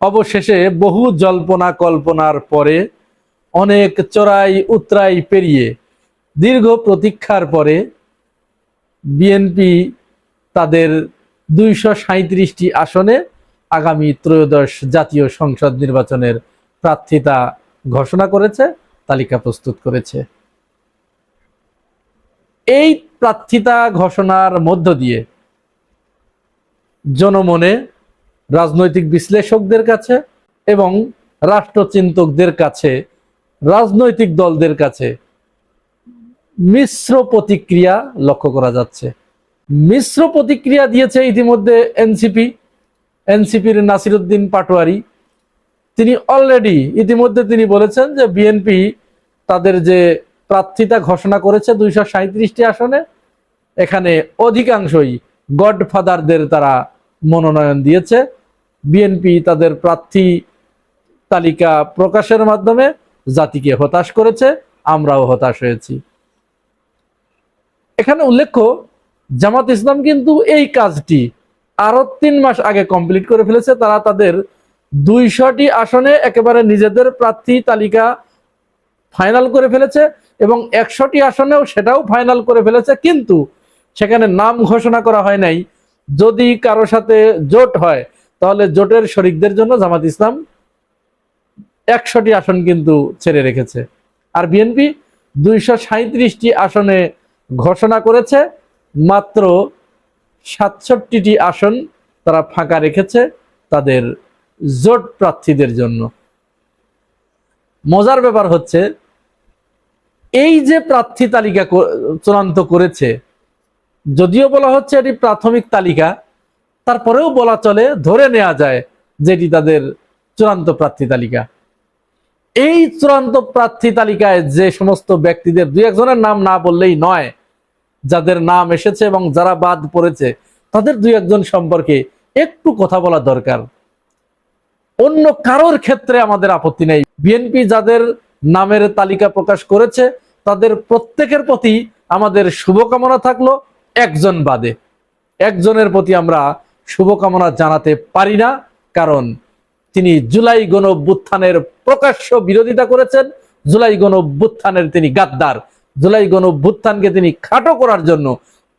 অবশেষে বহু জল্পনা কল্পনার পরে অনেক চড়াই উতরাই পেরিয়ে দীর্ঘ প্রতীক্ষার পরে বিএনপি তাদের দুইশো আসনে আগামী ত্রয়োদশ জাতীয় সংসদ নির্বাচনের প্রার্থিতা ঘোষণা করেছে, তালিকা প্রস্তুত করেছে। এই প্রার্থিতা ঘোষণার মধ্য দিয়ে জনমনে রাজনৈতিক বিশ্লেষকদের কাছে এবং রাষ্ট্রচিন্তকদের কাছে, রাজনৈতিক দলদের কাছে মিশ্র প্রতিক্রিয়া লক্ষ্য করা যাচ্ছে। মিশ্র প্রতিক্রিয়া দিয়েছে ইতিমধ্যে এনসিপি। এনসিপির নাসিরুদ্দিন পাটোয়ারি, তিনি অলরেডি ইতিমধ্যে তিনি বলেছেন যে বিএনপি তাদের যে প্রার্থিতা ঘোষণা করেছে দুইশো সাঁত্রিশটি আসনে, এখানে অধিকাংশই গডফাদারদের তারা মনোনয়ন দিয়েছে। বিএনপি তাদের প্রার্থী তালিকা প্রকাশের মাধ্যমে জাতিকে হতাশ করেছে, আমরাও হতাশ হয়েছি। এখানে উল্লেখ্য, জামাত ইসলাম কিন্তু এই কাজটি আরও তিন মাস আগে কমপ্লিট করে ফেলেছে। তারা তাদের দুইশটি আসনে একেবারে নিজেদের প্রার্থী তালিকা ফাইনাল করে ফেলেছে এবং একশোটি আসনেও সেটাও ফাইনাল করে ফেলেছে। কিন্তু সেখানে নাম ঘোষণা করা হয় নাই। যদি কারও সাথে জোট হয় তাহলে জোটের শরিকদের জন্য জামাত ইসলাম একশোটি আসন কিন্তু ছেড়ে রেখেছে। আর বিএনপি দুইশো সাঁত্রিশটি আসনে ঘোষণা করেছে, মাত্র সাতষট্টিটি আসন তারা ফাঁকা রেখেছে তাদের জোট প্রার্থীদের জন্য। মজার ব্যাপার হচ্ছে, এই যে প্রার্থী তালিকা চূড়ান্ত করেছে, যদিও বলা হচ্ছে এটি প্রাথমিক তালিকা তারপরেও বলা চলে, ধরে নেওয়া যায় যেটি তাদের চূড়ান্ত প্রার্থী তালিকা। এই চূড়ান্ত প্রার্থী তালিকায় যে সমস্ত ব্যক্তিদের, দুই একজনের নাম না বললেই নয়, যাদের নাম এসেছে এবং যারা বাদ পড়েছে, তাদের দুই একজন সম্পর্কে একটু কথা বলা দরকার। অন্য কারোর ক্ষেত্রে আমাদের আপত্তি নেই। বিএনপি যাদের নামের তালিকা প্রকাশ করেছে, তাদের প্রত্যেকের প্রতি আমাদের শুভকামনা থাকল একজন বাদে। একজনের প্রতি আমরা শুভকামনা জানাতে পারি না, কারণ তিনি জুলাই গণ প্রকাশ্য বিরোধিতা করেছেন। জুলাই গণ অভ্যুত্থানের তিনি গাদ্দার। জুলাই গণ অভ্যুত্থানকে তিনি খাটো করার জন্য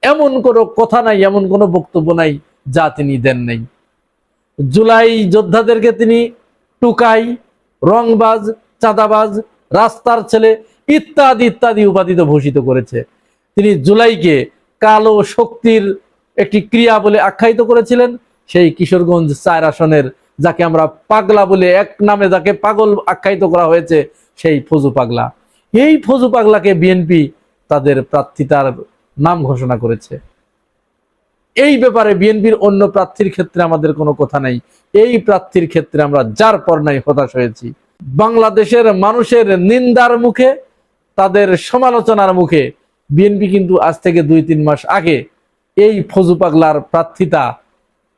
এমন কোনো কথা নাই, এমন কোনো বক্তব্য নাই যা তিনি দেন নাই। জুলাই যোদ্ধাদেরকে তিনি টুকাই, রংবাজ, চাঁদাবাজ, রাস্তার ছেলে ইত্যাদি ইত্যাদি উপাধিতে ভূষিত করেছে। তিনি জুলাইকে কালো শক্তির একটি ক্রিয়া বলে আখ্যায়িত করেছিলেন, সেই কিশোরগঞ্জ চার আসনের যাকে আমরা পাগলা বলে এক নামে যাকে পাগল আখ্যায়িত করা হয়েছে, সেই ফজু পাগলা। এই ফজু পাগলাকে বিএনপি তাদের প্রার্থিতার নাম ঘোষণা করেছে। এই ব্যাপারে বিএনপির অন্য প্রার্থীর ক্ষেত্রে আমাদের কোনো কথা নাই। এই প্রার্থীর ক্ষেত্রে আমরা যার পর নাই হতাশ হয়েছি। বাংলাদেশের মানুষের নিন্দার মুখে, তাদের সমালোচনার মুখে বিএনপি কিন্তু আজ থেকে দুই তিন মাস আগে এই ফজু পাগলার প্রার্থিতা,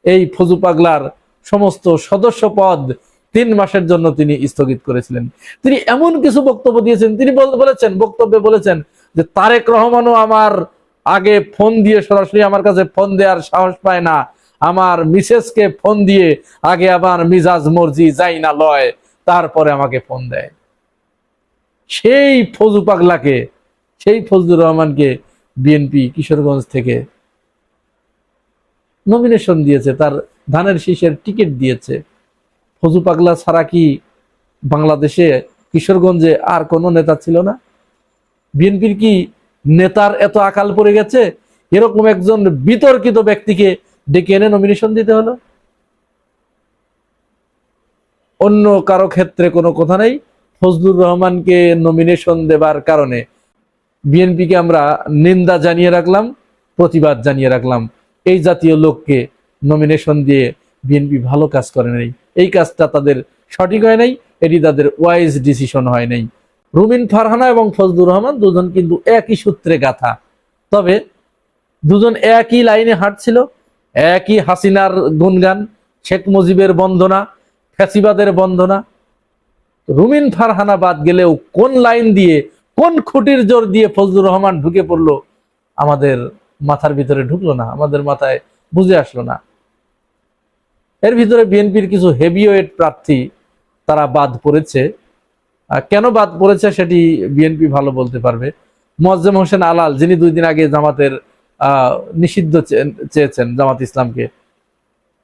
এই ফজু পাগলার সমস্ত সদস্য পদ তিন মাসের জন্য তিনি স্থগিত করেছিলেন। তিনি এমন কিছু বক্তব্য দিয়েছেন, তিনি বল- বলেছেন, বক্তব্যে বলেছেন যে, তারেক রহমানও আমার আগে ফোন দিয়ে সরাসরি আমার কাছে ফোন দেওয়ার সাহস পায় না। আমার মিসেসকে ফোন দিয়ে আগে আবার মিজাজ মর্জি যাই না লয়, তারপরে আমাকে ফোন দেয়। সেই ফজু পাগলাকে, সেই ফজলুর রহমানকে বিএনপি কিশোরগঞ্জ থেকে নমিনেশন দিয়েছে, তার ধানের শীষের টিকিট দিয়েছে। ফজু পাগলা ছাড়া কি বাংলাদেশে কিশোরগঞ্জে আর কোনো নেতা ছিল না? বিএনপির কি নেতার এত আকাল পড়ে গেছে? এরকম একজন বিতর্কিত ব্যক্তিকে ডেকে এনে নমিনেশন দিতে হলো? অন্য কারও ক্ষেত্রে কোনো কথা নেই। ফজলুর রহমানকে নমিনেশন দেবার কারণে বিএনপিকে আমরা নিন্দা জানিয়ে রাখলাম, প্রতিবাদ জানিয়ে রাখলাম। এই জাতীয় লোককে নমিনেশন দিয়ে বিএনপি ভালো কাজ করে নাই। এই কাজটা তাদের সঠিক হয় নাই, এটি তাদের ওয়াইজ ডিসিশন হয় নাই। রুমিন ফারহানা এবং ফজলুর রহমান দুজন কিন্তু একই সূত্রে গাথা। তবে দুজন একই লাইনে হাঁটছিল, একই হাসিনার গুনগান শেখ মুজিবের বন্দনা, ফ্যাসিবাদের বন্দনা। রুমিন ফারহানা বাদ গেলেও কোন লাইন দিয়ে, কোন খুঁটির জোর দিয়ে ফজলুর রহমান ঢুকে পড়ল, আমাদের মাথার ভিতরে ঢুকলো না, আমাদের মাথায় বুঝে আসলো না। এর ভিতরে বিএনপির কিছু হেভিওয়েট প্রার্থী তারা বাদ পড়েছে। কেন বাদ পড়েছে সেটি বিএনপি ভালো বলতে পারবে। মোয়াজ্জেম হোসেন আলাল, যিনি দুই দিন আগে জামাতের নিষিদ্ধ চেয়েছেন জামাত ইসলামকে,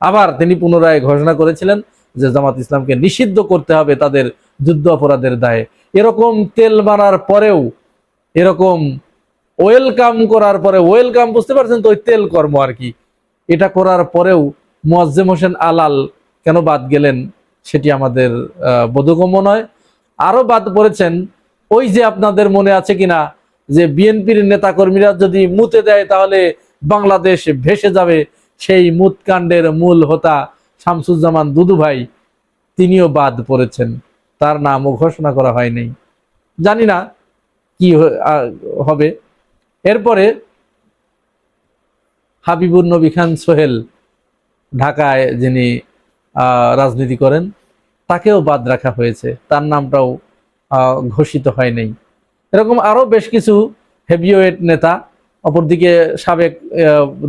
আবার তিনি পুনরায় ঘোষণা করেছিলেন যে জামাত ইসলামকে নিষিদ্ধ করতে হবে তাদের যুদ্ধ অপরাধের দায়ে। এরকম তেল মারার পরেও এরকম ওয়েলকাম করার পরে ওয়েলকাম বুঝতে পারছেন তো ওই তেল কর্ম আর কি। এটা করার পরেও মোয়াজ্জেম হোসেন আলাল কেন বাদ গেলেন সেটি আমাদের বোধগম্য নয়। আরও বাদ পড়েছেন, ওই যে আপনাদের মনে আছে কিনা যে বিএনপির নেতাকর্মীরা যদি মুতে দেয় তাহলে বাংলাদেশ ভেসে যাবে, সেই মুতকাণ্ডের মূল হোতা শামসুজ্জামান দুদু ভাই, তিনিও বাদ পড়েছেন। তার নামও ঘোষণা করা হয়নি। জানি না কি হবে। এরপরে হাবিবুর নবী খান সোহেল ঢাকায় যিনি রাজনীতি করেন, তাকেও বাদ রাখা হয়েছে। তার নামটাও ঘোষিত হয় নাই। এরকম আরও বেশ কিছু হেভিওয়েট নেতা, অপরদিকে সাবেক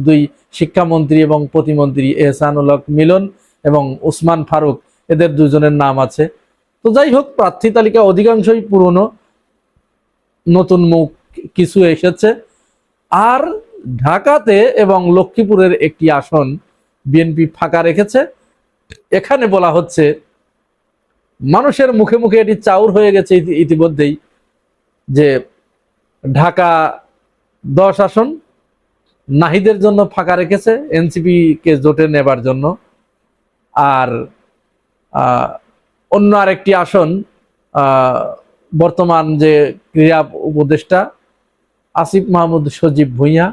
দুই শিক্ষামন্ত্রী এবং প্রতিমন্ত্রী এহসানুল হক মিলন এবং উসমান ফারুক, এদের দুজনের নাম আছে। তো যাই হোক, প্রার্থী তালিকা অধিকাংশই পুরনো। নতুন মুখ কিছু এসেছে। আর ঢাকাতে এবং লক্ষ্মীপুরের একটি আসন বিএনপি ফাঁকা রেখেছে। এখানে বলা হচ্ছে, মানুষের মুখে মুখে এটি চাউর হয়ে গেছে ইতি- ইতিমধ্যেই যে ঢাকা দশ আসন নাহিদের জন্য ফাঁকা রেখেছে এনসিপি কে জোটে নেবার জন্য। আর অন্য আরেকটি আসন বর্তমান যে ক্রীড়া উপদেষ্টা আসিফ মাহমুদ সজীব ভুঁইয়া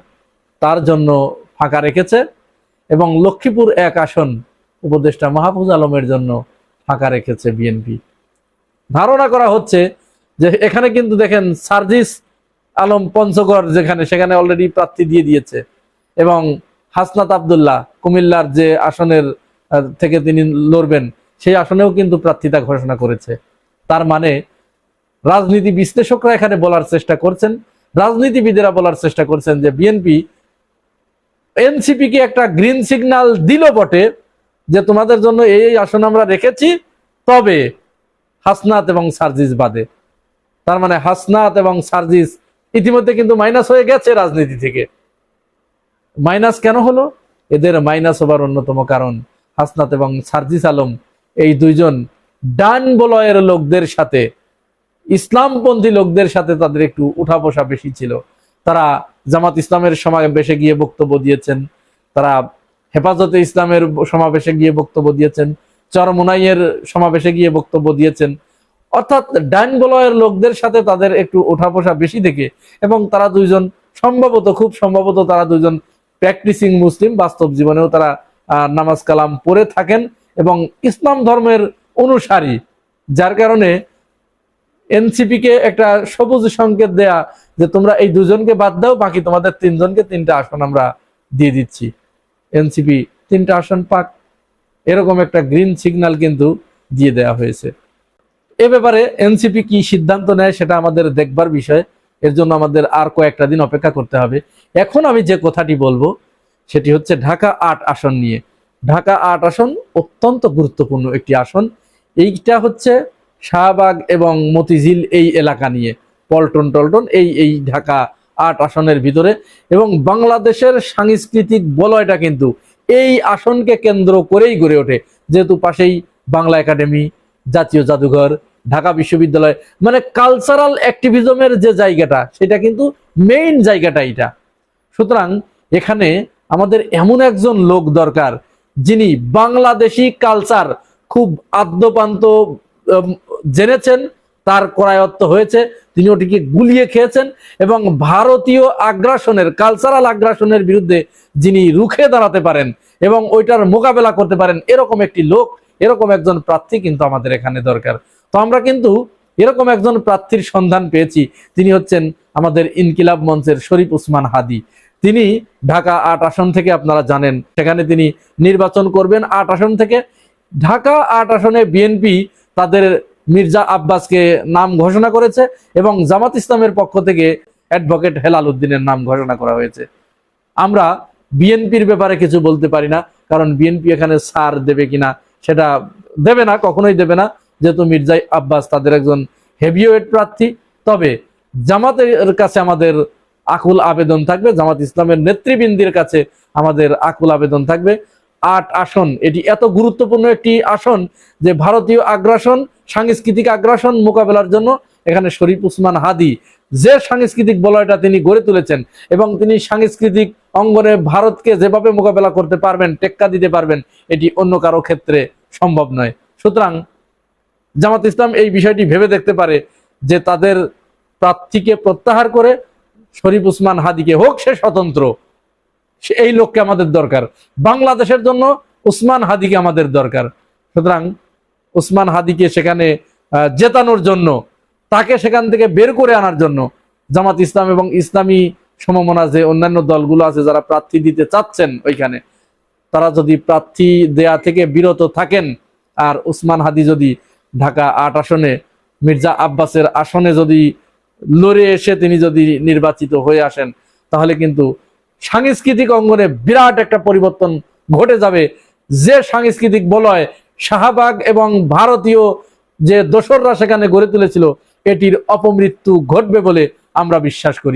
তার জন্য ফাঁকা রেখেছে এবং লক্ষ্মীপুর এক আসন উপদেষ্টা মাহফুজ আলমের জন্য ফাঁকা রেখেছে বিএনপি। ধারণা করা হচ্ছে যে এখানে কিন্তু দেখেন সার্জিস আলম পঞ্চগড় যেখানে, সেখানে অলরেডি প্রার্থী দিয়ে দিয়েছে এবং হাসনাত আবদুল্লাহ কুমিল্লার যে আসনের থেকে তিনি লড়বেন, সেই আসনেও কিন্তু প্রার্থিতা ঘোষণা করেছে। তার মানে রাজনীতি বিশ্লেষকরা এখানে বলার চেষ্টা করছেন রাজনীতিবিদেরা বলার চেষ্টা করছেন যে বিএনপি এনসিপি কে একটা গ্রিন সিগন্যাল দিল বটে যে তোমাদের জন্য এই আসন আমরা রেখেছি, তবে হাসনাত এবং সার্জিস বাদে। তার মানে হাসনাত এবং সার্জিস ইতিমধ্যে কিন্তু মাইনাস হয়ে গেছে রাজনীতি থেকে। মাইনাস কেন হলো? এদের মাইনাস হবার অন্যতম কারণ হাসনাত এবং সার্জিস আলম, এই দুইজন ডান বলয়ের লোকদের সাথে ইসলামপন্থী লোকদের সাথে তাদের একটু উঠা বসা বেশি ছিল। তারা জামাত ইসলামের সমাবেশে গিয়ে বক্তব্য দিয়েছেন। তারা হেফাজতে ইসলামের সমাবেশে গিয়ে বক্তব্য দিয়েছেন। চরমোনাইয়ের সমাবেশে গিয়ে বক্তব্য দিয়েছেন। অর্থাৎ ডাইন বলয়ের লোকদের সাথে তাদের একটু ওঠা পোষা বেশি থেকে এবং তারা দুইজন সম্ভবত, খুব সম্ভবত তারা দুইজন প্র্যাকটিসিং মুসলিম, বাস্তব জীবনেও তারা নামাজ কালাম পড়ে থাকেন এবং ইসলাম ধর্মের অনুসারী, যার কারণে এনসিপি কে একটা সবুজ সংকেত দেয়া যে তোমরা এই দুজনকে বাদ দাও, বাকি তোমাদের তিনজনকে তিনটা আসন আমরা দিয়ে দিচ্ছি। এনসিপি তিনটা আসন পাক। এরকম একটা গ্রিন সিগন্যাল কিন্তু দিয়ে দেওয়া হয়েছে। এ ব্যাপারে এনসিপি কি সিদ্ধান্ত নেয় সেটা আমাদের দেখবার বিষয়। এর জন্য আমাদের আর কয়েকটা দিন অপেক্ষা করতে হবে। এখন আমি যে কথাটি বলব, সেটি হচ্ছে ঢাকা আট আসন নিয়ে। ঢাকা আট আসন অত্যন্ত গুরুত্বপূর্ণ একটি আসন। এইটা হচ্ছে শাহবাগ এবং মতিঝিল এই এলাকা নিয়ে। পল্টন টল্টন, এই এই ঢাকা আট আসনের ভিতরে। এবং বাংলাদেশের সাংস্কৃতিক বলয়টা কিন্তু এই আসনকে কেন্দ্র করেই গড়ে ওঠে। যেহেতু পাশেই বাংলা একাডেমি, জাতীয় জাদুঘর, ঢাকা বিশ্ববিদ্যালয় মানে কালচারাল অ্যাক্টিভিজমের যে জায়গাটা, সেটা কিন্তু মেইন জায়গাটা এটা। সুতরাং এখানে আমাদের এমন একজন লোক দরকার, যিনি বাংলাদেশি কালচার খুব আদ্যপান্ত জেনেছেন, তার করায়ত্ত হয়েছে, তিনি ওটিকে গুলিয়ে খেয়েছেন এবং ভারতীয় আগ্রাসনের কালচারাল আগ্রাসনের বিরুদ্ধে যিনি রুখে দাঁড়াতে পারেন এবং ওইটার মোকাবেলা করতে পারেন, এরকম একটি লোক, এরকম একজন প্রার্থী কিন্তু আমাদের এখানে দরকার। তো আমরা কিন্তু এরকম একজন প্রার্থীর সন্ধান পেয়েছি, তিনি হচ্ছেন আমাদের ইনকিলাব মঞ্চের শরীফ উসমান হাদি। তিনি ঢাকা আট আসন থেকে আপনারা জানেন, সেখানে তিনি নির্বাচন করবেন আট আসন থেকে। ঢাকা আট আসনে বিএনপি তাদের মির্জা আব্বাসকে নাম ঘোষণা করেছে এবং জামাত ইসলামের পক্ষ থেকে অ্যাডভোকেট হেলাল উদ্দিনের নাম ঘোষণা করা হয়েছে। আমরা বিএনপির ব্যাপারে কিছু বলতে পারি না, কারণ বিএনপি এখানে সার দেবে কিনা সেটা দেবে না, কখনোই দেবে না। যেহেতু মির্জাই আব্বাস তাদের একজন হেভিওয়েট প্রার্থী, তবে জামাতের কাছে আমাদের আকুল আবেদন থাকবে, জামাত ইসলামের নেতৃবৃন্দের কাছে আমাদের আকুল আবেদন থাকবে। আট আসন, এটি এত গুরুত্বপূর্ণ একটি আসন যে ভারতীয় আগ্রাসন সাংস্কৃতিক আগ্রাসন মোকাবেলার জন্য এখানে শরীফ উসমান হাদি, যে সাংস্কৃতিক বলয়টা তিনি গড়ে তুলেছেন এবং তিনি সাংস্কৃতিক অঙ্গনে ভারতকে যেভাবে মোকাবেলা করতে পারবেন, টেক্কা দিতে পারবেন, এটি অন্য কারও ক্ষেত্রে সম্ভব নয়। সুতরাং জামাত ইসলাম এই বিষয়টি ভেবে দেখতে পারে যে তাদের প্রার্থীকে প্রত্যাহার করে শরীফ উসমান হাদিকে হোক সে স্বতন্ত্র এই লোককে আমাদের দরকার। বাংলাদেশের জন্য উসমান হাদিকে আমাদের দরকার। সুতরাং উসমান হাদিকে সেখানে জেতানোর জন্য, তাকে সেখান থেকে বের করে আনার জন্য জামাত ইসলাম এবং ইসলামী সমমনা যে অন্যান্য দলগুলো আছে যারা প্রার্থী দিতে চাচ্ছেন ওইখানে, তারা যদি প্রার্থী দেয়া থেকে বিরত থাকেন, আর উসমান হাদি যদি ঢাকা আট আসনে, মির্জা আব্বাসের আসনে যদি লড়ে এসে তিনি যদি নির্বাচিত হয়ে আসেন, তাহলে কিন্তু সাংস্কৃতিক অঙ্গনে বিরাট একটা পরিবর্তন ঘটে যাবে। যে সাংস্কৃতিক বলয় শাহবাগ এবং ভারতীয় যে দোসররা সেখানে গড়ে তুলেছিল, এটির অপমৃত্যু ঘটবে বলে আমরা বিশ্বাস করি।